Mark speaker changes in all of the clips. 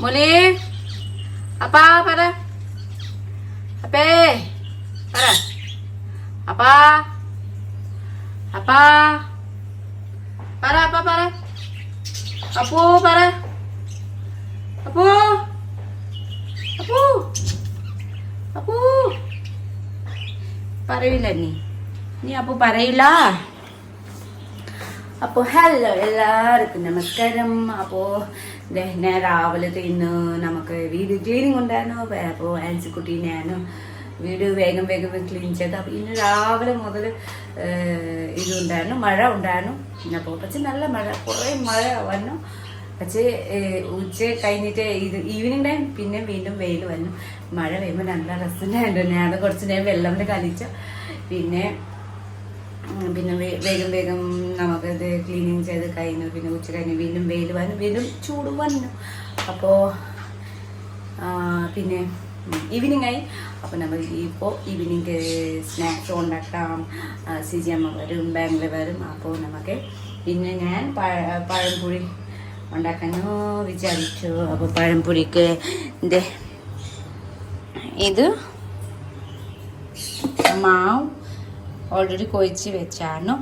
Speaker 1: മോനെ അപ്പാ പറ അപ്പേ പറ അപ്പാ അപ്പാ പറ അപ്പാ പറ അപ്പൂ പറ അപ്പൂ അപ്പൂ അപ്പൂ പറയില്ല നീ നീ അപ്പു പറയില്ല അപ്പോൾ ഹലോ എല്ലാവർക്കും നമസ്കാരം അപ്പോൾ ഞാൻ രാവിലെ ഇന്ന് നമുക്ക് വീട് ക്ലീനിങ് ഉണ്ടായിരുന്നു. അപ്പോൾ ആൻസിക്കുട്ടി ഞാനും വീട് വേഗം വേഗം ക്ലീൻ ചെയ്ത്. അപ്പോൾ ഇന്ന് രാവിലെ മുതൽ ഇതുണ്ടായിരുന്നു മഴ ഉണ്ടായിരുന്നു. അപ്പോൾ പക്ഷെ നല്ല മഴ കുറേ മഴ വന്നു. പക്ഷേ ഉച്ച കഴിഞ്ഞിട്ട് ഇത് ഈവനിങ് ടൈം പിന്നെ വീണ്ടും വെയിൽ വന്നു. മഴ പെയ്യുമ്പോൾ നല്ല രസമുണ്ടായിരുന്നു. ഞാൻ കുറച്ച് നേരം വെള്ളം കളിച്ചു പിന്നെ പിന്നെ വേഗം വേഗം നമുക്കത് ക്ലീനിങ് ചെയ്ത് കഴിഞ്ഞു പിന്നെ ഉച്ച കഴിഞ്ഞ് വീണ്ടും വെയിൽ വന്നു വീണ്ടും ചൂട് വന്നു. അപ്പോൾ പിന്നെ ഈവനിങ് ആയി. അപ്പോൾ നമ്മൾ ഇപ്പോൾ ഈവനിങ് സ്നാക്സ് ഉണ്ടാക്കാം. സി ജി അമ്മ വരും ബാംഗ്ലൂർ വരും. അപ്പോൾ നമുക്ക് പിന്നെ ഞാൻ പഴ പഴംപൊരി ഉണ്ടാക്കാനോ വിചാരിച്ചു. അപ്പോൾ പഴംപൊരിക്ക് ഇത് മാവ് ഓൾറെഡി കൊഴിച്ച് വെച്ചാണ്.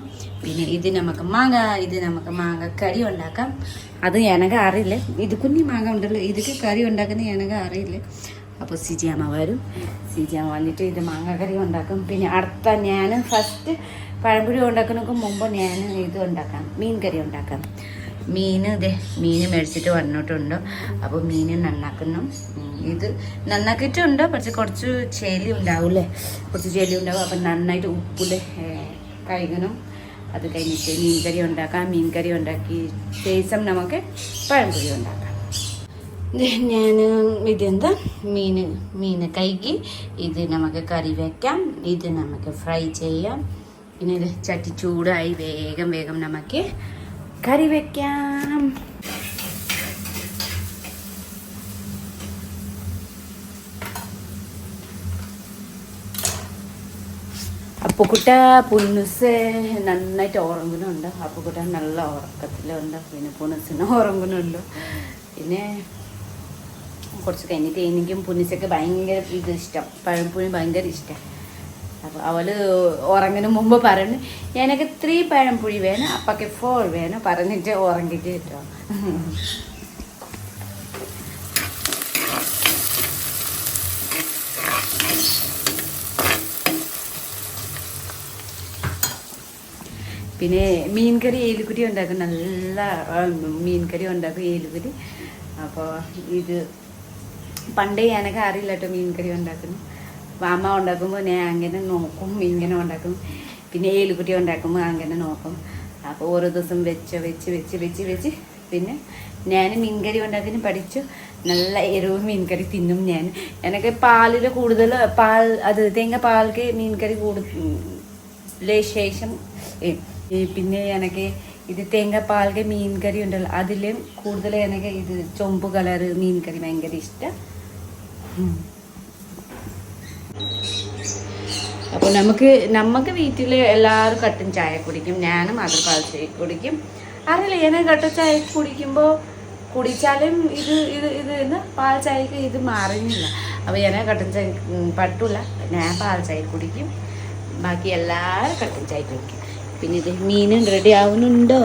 Speaker 1: പിന്നെ ഇത് നമുക്ക് മാങ്ങ ഇത് നമുക്ക് മാങ്ങ കറി ഉണ്ടാക്കാം. അത് എനക്ക് അറിയില്ല. ഇത് കുഞ്ഞി മാങ്ങ ഉണ്ടല്ലോ. ഇതിക്ക് കറി ഉണ്ടാക്കുന്ന എനക്ക് അറിയില്ല. അപ്പോൾ സിജിയമ്മ വരും. സിജിയമ്മ വന്നിട്ട് ഇത് മാങ്ങ കറി ഉണ്ടാക്കും. പിന്നെ അടുത്ത ഞാൻ ഫസ്റ്റ് പഴംപുരി ഉണ്ടാക്കുന്നതിന് മുമ്പ് ഞാൻ ഇത് ഉണ്ടാക്കാം. മീൻ കറി ഉണ്ടാക്കാം. മീൻ ഇതേ മീൻ മേടിച്ചിട്ട് വന്നിട്ടുണ്ട്. അപ്പോൾ മീൻ നന്നാക്കുന്നു. ഇത് നന്നാക്കിയിട്ടുണ്ട്. പക്ഷെ കുറച്ച് ചെലി ഉണ്ടാവില്ലേ? കുറച്ച് ചെലി ഉണ്ടാവും. അപ്പം നന്നായിട്ട് ഉപ്പിൽ കഴുകണം. അത് കഴിഞ്ഞിട്ട് മീൻകറി ഉണ്ടാക്കാം. മീൻകറി ഉണ്ടാക്കി ശേഷം നമുക്ക് പഴംപൊരി ഉണ്ടാക്കാം. ഞാൻ ഇതെന്താ? മീൻ മീൻ കഴുകി. ഇത് നമുക്ക് കറി വെക്കാം. ഇത് നമുക്ക് ഫ്രൈ ചെയ്യാം. പിന്നെ ചട്ടി ചൂടായി വേഗം വേഗം നമുക്ക് കറി വെക്കാം. അപ്പുക്കുട്ട പുന്നുസ് നന്നായിട്ട് ഉറങ്ങുന്നുണ്ട്. അപ്പുക്കുട്ട നല്ല ഉറക്കത്തിലുണ്ട്. പിന്നെ പുനുസിന് ഉറങ്ങുന്നുണ്ട് പിന്നെ കുറച്ച് കഴിഞ്ഞിട്ട് എനിക്കും പുന്നിച്ചൊക്കെ ഭയങ്കര ഇത് ഇഷ്ടം. പഴംപുഴി ഭയങ്കര ഇഷ്ടം. അപ്പോൾ അവൾ ഉറങ്ങിന് മുമ്പ് പറഞ്ഞു എനിക്ക് ത്രീ പഴംപുഴി വേണം അപ്പൊക്കെ ഫോർ വേണം പറഞ്ഞിട്ട് ഉറങ്ങിട്ട് കേട്ടോ. പിന്നെ മീൻകറി ഏലുകുരി ഉണ്ടാക്കും നല്ല മീൻകറി മീൻ കറി ഉണ്ടാക്കും ഏലുകുരി അപ്പോൾ ഇത് പണ്ടേ എനക്ക് അറിയില്ല കേട്ടോ മീൻകറി ഉണ്ടാക്കുന്നു അപ്പോൾ അമ്മ ഉണ്ടാക്കുമ്പോൾ ഞാൻ അങ്ങനെ നോക്കും ഇങ്ങനെ ഉണ്ടാക്കും പിന്നെ ഏലുകുട്ടി ഉണ്ടാക്കുമ്പോൾ അങ്ങനെ നോക്കും. അപ്പോൾ ഓരോ ദിവസം വെച്ച് വെച്ച് വെച്ച് വെച്ച് വെച്ച് പിന്നെ ഞാൻ മീൻകറി ഉണ്ടാക്കി പഠിച്ചു. നല്ല എരിവ് മീൻകറി തിന്നും ഞാൻ എനിക്ക് പാലിൽ കൂടുതൽ പാൽ അത് തേങ്ങ പാൽക്ക് മീൻകറി കൂടുതൽ ശേഷം പിന്നെ എനിക്ക് ഇത് തേങ്ങ പാൽക്ക് മീൻകറി ഉണ്ടല്ലോ അതിലും കൂടുതൽ എനിക്ക് ഇത് ചൊമ്പ് കളർ മീൻകറി ഭയങ്കര ഇഷ്ടം. അപ്പോൾ നമുക്ക് നമുക്ക് വീട്ടിൽ എല്ലാവരും കട്ടൻ ചായ കുടിക്കും. ഞാനും അത് പാൽ ചായ കുടിക്കും. അറിയില്ല ഞാൻ കട്ടൻ ചായ കുടിക്കുമ്പോൾ കുടിച്ചാലും ഇത് ഇത് ഇത് എന്ന് പാൽ ചായക്ക് ഇത് മാറുന്നില്ല. അപ്പോൾ ഞാൻ കട്ടൻ ചായ ഉം, പറ്റൂല ഞാൻ പാൽ ചായ കുടിക്കും. ബാക്കി എല്ലാവരും കട്ടൻ ചായ കുടിക്കും. പിന്നെ ഇത് മീനും റെഡി ആവുന്നുണ്ടോ?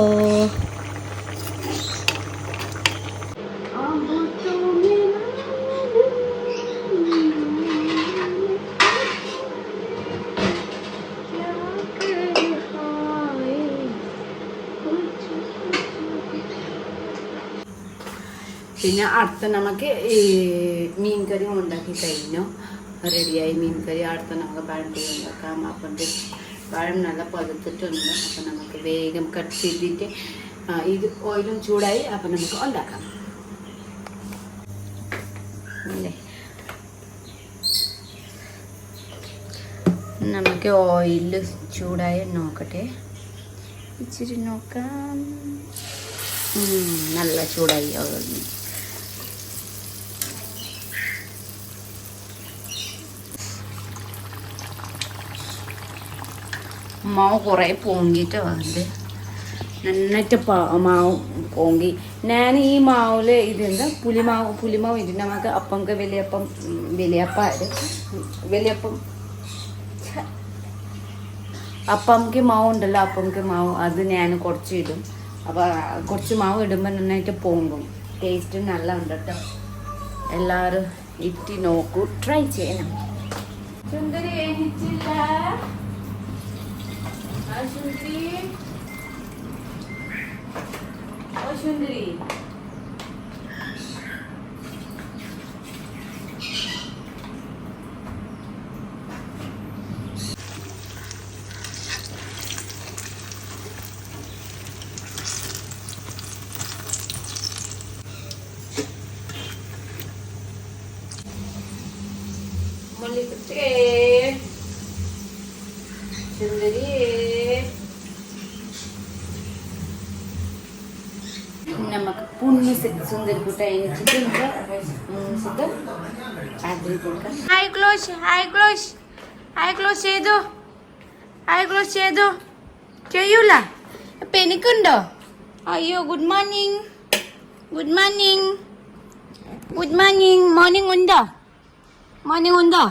Speaker 1: പിന്നെ അടുത്ത നമുക്ക് ഈ മീൻ കറി ഉണ്ടാക്കി കഴിഞ്ഞു. റെഡിയായി മീൻ കറി അടുത്ത നമുക്ക് പഴംപൊരി ഉണ്ടാക്കാം. അപ്പം പഴം നല്ല പതുത്തിട്ടുണ്ട് അപ്പം നമുക്ക് വേഗം കട്ട് ചെയ്തിട്ട് ഇത് ഓയിലും ചൂടായി അപ്പം നമുക്ക് ഉണ്ടാക്കാം. നമുക്ക് ഓയിൽ ചൂടായി നോക്കട്ടെ. ഇച്ചിരി നോക്കാം. നല്ല ചൂടായി ഓയിൽ മാവ് കുറേ പൊങ്ങിയിട്ട് വന്നിട്ട് നന്നായിട്ട് മാവ് പൊങ്ങി. ഞാൻ ഈ മാവിൽ ഇതെന്താ? പുലിമാവ് പുലിമാവ് ഇതിന്റെ നമുക്ക് അപ്പംക്ക് വലിയപ്പം വലിയപ്പ വലിയപ്പം. അപ്പംക്ക് മാവ് ഉണ്ടല്ലോ അപ്പംക്ക് മാവ് അത് ഞാൻ കുറച്ച് ഇടും അപ്പോൾ കുറച്ച് മാവ് ഇടുമ്പോൾ നന്നായിട്ട് പൊങ്ങും. ടേസ്റ്റ് നല്ല ഉണ്ട് കേട്ടോ എല്ലാവരും ഇറ്റി നോക്കൂ. ട്രൈ ചെയ്യണം. സുന്ദരി എണീച്ചില്ല ആ സുന്ദരി ഓ സുന്ദരി മല്ലിക്കുട്ടേ സുന്ദരിയേ നമുക്ക് പുണ്യ സുന്ദരി കുട്ട എണിച്ചിട്ടുണ്ട് hi close hi close hi close ചെയ്തു ഹായ് ക്ലോസ് ചെയ്തു എനിക്കുണ്ടോ? അയ്യോ good morning good morning good morning morning ഉണ്ടോ? മോർണിംഗ് ഉണ്ടോ?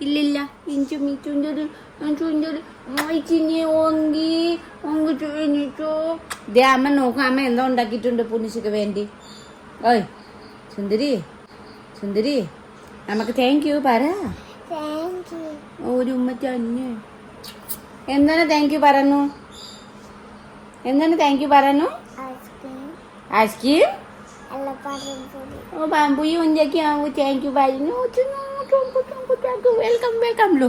Speaker 1: ഇല്ലില്ല. ഇഞ്ചു മിച്ചുണ്ടൊരു ചുണ്ടൊരു ചിന്നെ ഓങ്കി ഓങ്കിട്ട് എണീറ്റോ ദേ അമ്മ നോക്കാം അമ്മ എന്താ ഉണ്ടാക്കിയിട്ടുണ്ട് പുണ്യശിക്ക് വേണ്ടി. ഓയ് സുന്ദരി സുന്ദരി നമുക്ക് താങ്ക് യു പറ. ഒരു ഉമ്മ തന്നെ എന്താണ് താങ്ക് യു പറഞ്ഞു എന്താണ് താങ്ക് യു പറഞ്ഞു ഐസ്ക്രീം ഓ ബാമ്പു ഈ ഉഞ്ചക്കി ആവു താങ്ക് യു പറഞ്ഞു വെൽക്കം വെൽക്കം ലോ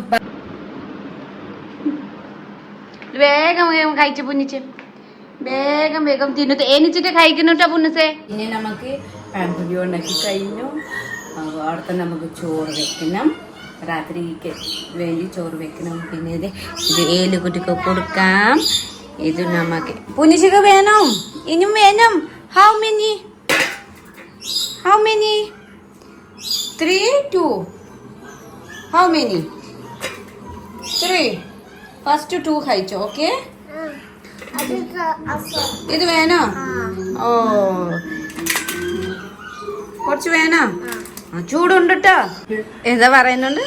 Speaker 1: വേഗം വേഗം കഴിച്ച പുന്നിച്ച്. വേഗം വേഗം തിന്നു. എനിച്ചിട്ട് കഴിക്കുന്നുട്ടോ പുന്നസേ പിന്നെ നമുക്ക് പാൻപുരി ഉണ്ടാക്കി കഴിഞ്ഞു. അവിടുത്തെ നമുക്ക് ചോറ് വെക്കണം. രാത്രിക്ക് വേണ്ടി ചോറ് വെക്കണം. പിന്നെ ഇത് ഇത് ഏലുകുട്ടിക്ക് കൊടുക്കാം. ഇത് നമുക്ക് പുനിശിക വേണം. ഇനിയും വേണം. How many how many three two how many three first two കഴിച്ചോ ഓക്കെ ഇത് വേണോ? ഓ. കുറച്ച് വേണോ? ആ ചൂടുണ്ട് കേട്ടോ എന്താ പറയുന്നുണ്ട്?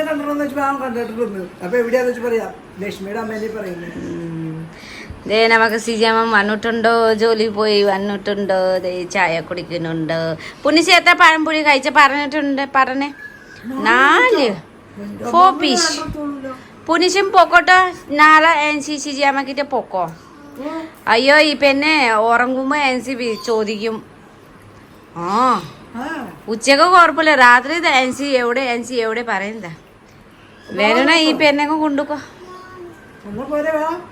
Speaker 2: കണ്ടിട്ടുണ്ടെന്ന് വെച്ചാൽ ഞാൻ കണ്ടിട്ടുണ്ട് അപ്പൊ എവിടെയാന്ന് വെച്ച് പറയാം. ലക്ഷ്മിയുടെ അമ്മേനെ പറയുന്നത്
Speaker 1: ഉം. ദേ നമുക്ക് സിജിയമ്മ വന്നിട്ടുണ്ടോ? ജോലി പോയി വന്നിട്ടുണ്ടോ? ദേ ചായ കുടിക്കുന്നുണ്ട്? പുനിശ എത്ര പഴംപൊരി കഴിച്ച പറഞ്ഞിട്ടുണ്ട്? പറഞ്ഞേ. നാല്. ഫോർ പീസ് പുനിശും പൊക്കോട്ടോ. നാളെ എൻ സി സിജാമക്കിട്ട് പൊക്കോ. അയ്യോ ഈ പെന്നെ ഉറങ്ങുമ്പോ എൻ സി ബി ചോദിക്കും. ആ.
Speaker 2: ആ.
Speaker 1: ഉച്ചയ്ക്ക് കുഴപ്പമില്ല രാത്രി എൻ സി എവിടെ എൻ സി എവിടെ പറയുന്നതാ വരണ ഈ പെണ്ണൊക്കെ കൊണ്ടുക്കോ.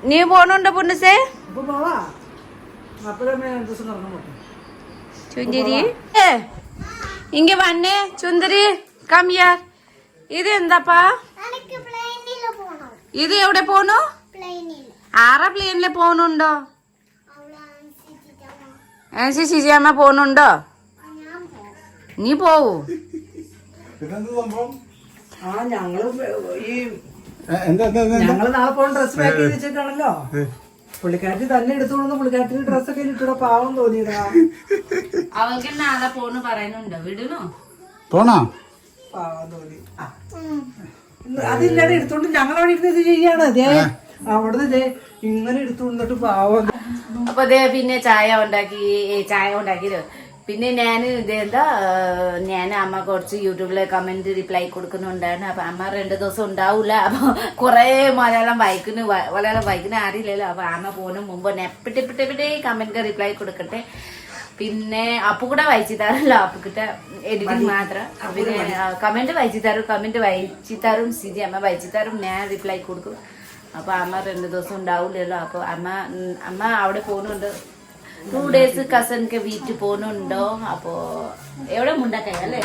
Speaker 1: നീ പോണുണ്ടോ
Speaker 2: പോട്ടെ.
Speaker 1: ചുന്ദരി ഏ, ഇങ്ങ വന്നേ ചുന്ദരി. കമ്മിയാർ ഇത് എന്താപ്പാ ഇത് എവിടെ പോണു? ആറ പ്ലെയിനിൽ പോണുണ്ടോ? ഏശി സി അമ്മ പോണുണ്ടോ? നീ പോവൂ.
Speaker 2: ആ ഞങ്ങൾ ഈ ഞങ്ങൾ നാളെ പോകണം ഡ്രസ് പാക്ക് ചെയ്ത് വെച്ചിട്ടാണല്ലോ പുള്ളിക്കാരത്തി തന്നെ എടുത്തോണ്ട് പുള്ളിക്കാരത്തിന് ഡ്രസ്സൊക്കെ ഇട്ടിട പാവം തോന്നിയതാ.
Speaker 1: അവൾക്ക് നാളെ പോണു പറയുന്നുണ്ടോ? വിടണോ?
Speaker 3: പോണോ?
Speaker 2: പാവം തോന്നി. അതില്ലാതെ എടുത്തോണ്ട് ഞങ്ങളവിടെ ഇരുന്ന് ഇത് ചെയ്യാണ്. അതേ അവിടുന്ന് ദേ ഇങ്ങനെ എടുത്തുകൊണ്ടിട്ട് പാവം.
Speaker 1: അപ്പൊ അതെ പിന്നെ ചായ ഉണ്ടാക്കി ചായ ഉണ്ടാക്കിയത്. പിന്നെ ഞാൻ ഇതെന്താ ഞാൻ അമ്മ കുറച്ച് യൂട്യൂബിലെ കമന്റ് റിപ്ലൈ കൊടുക്കുന്നുണ്ടായിരുന്നു. അപ്പൊ അമ്മ രണ്ട് ദിവസം ഉണ്ടാവൂല. അപ്പൊ കുറെ മലയാളം വായിക്കുന്നു. മലയാളം വായിക്കുന്ന അറിയില്ലല്ലോ അപ്പൊ അമ്മ പോകുന്ന മുമ്പ് എപ്പിട്ടെപ്പിട്ടെപ്പിട്ടേ കമന്റ് റിപ്ലൈ കൊടുക്കട്ടെ. പിന്നെ അപ്പു കൂടെ വായിച്ചു അപ്പു കിട്ട എഡിറ്റിംഗ് മാത്രം പിന്നെ കമന്റ് വായിച്ചു തരും കമന്റ് വായിച്ചു തരും സിജി അമ്മ വായിച്ചു തരും ഞാൻ റിപ്ലൈ കൊടുക്കും. അപ്പൊ അമ്മ രണ്ട് ദിവസം ഉണ്ടാവില്ലല്ലോ അപ്പൊ അമ്മ അമ്മ അവിടെ പോകുന്നുണ്ട്. ടു ഡേയ്സ് കസൻക്ക് വീട്ടിൽ പോകുന്നുണ്ടോ? അപ്പോ എവിടെ മുണ്ടക്കൈ അല്ലേ?